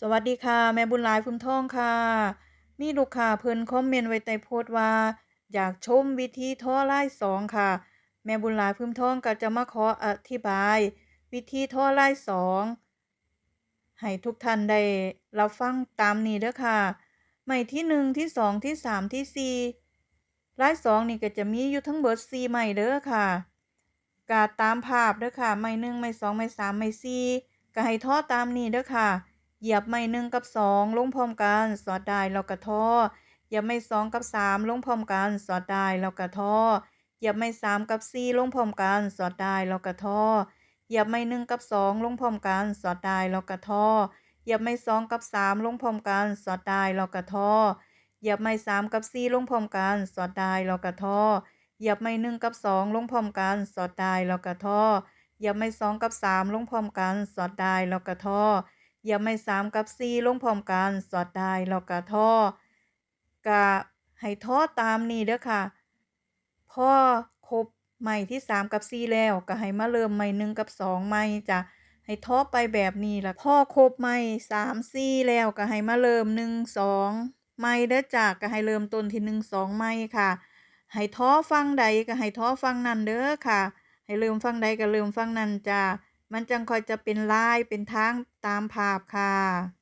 สวัสดีค่ะ แม่บุญหลายพุ่มทองค่ะ มีลูกค้าเพิ่นคอมเมนต์ไว้ใต้โพสต์ว่า อยากชมวิธีท่อไลายสองค่ะ แม่บุญหลายพุ่มทองก็จะมาขออธิบาย วิธีท่อไลายสองให้ทุกท่านได้รับฟังตามนี้เด้อค่ะไหม้ที่หนึ่งที่สองที่สามที่สี่ไลายสองนี่ก็จะมีอยู่ทั้งเบิดสี่ไหม้เด้อค่ะกาตามภาพเด้อค่ะไหม้หนึ่งไหม้สองไหม้สามไหม้สี่ก็ให้ท่อตามนี้เด้อค่ะ เหยียบไม้หนึ่งกับสองลงพร้อมกันสอดได้แล้วก็ทอเหยียบไม้สองกับสามลงพร้อมกันสอดได้แล้วก็ทอเหยียบไม้สามกับสี่ลงพร้อมกันสอดได้แล้วก็ทอเหยียบไม้หนึ่งกับสองลงพร้อมกันสอดได้แล้วก็ทอเหยียบไม้สองกับสามลงพร้อมกันสอดได้แล้วก็ทอเหยียบไม้สามกับสี่ลงพร้อมกันสอดได้แล้วก็ทอเหยียบไม้หนึ่งกับสองลงพร้อมกันสอดได้แล้วก็ทอเหยียบไม้สองกับสามลงพร้อมกันสอดได้แล้วก็ทอ อย่าไม่สามกับสี่ลงพร้อมกันสอดได้แล้วก็ท่อกะให้ท่อตามนี้เด้อค่ะพ่อครบไม้ที่สามกับสี่แล้วก็ให้มาเริ่มไม้หนึ่งกับสองไม้จ้ะให้ท่อไปแบบนี้ละพ่อครบไม้สามสี่แล้วก็ให้มาเริ่มหนึ่งสองไม้เด้อจ้ะก็ให้เริ่มต้นที่หนึ่งสองไม้ค่ะ ให้ท่อฟังใดก็ให้ท่อฟังนั่นเด้อค่ะ ให้เริ่มฟังใดก็เริ่มฟังนั่นจ้ะ มันจังคอยจะเป็นลายเป็นทางตามภาพค่ะ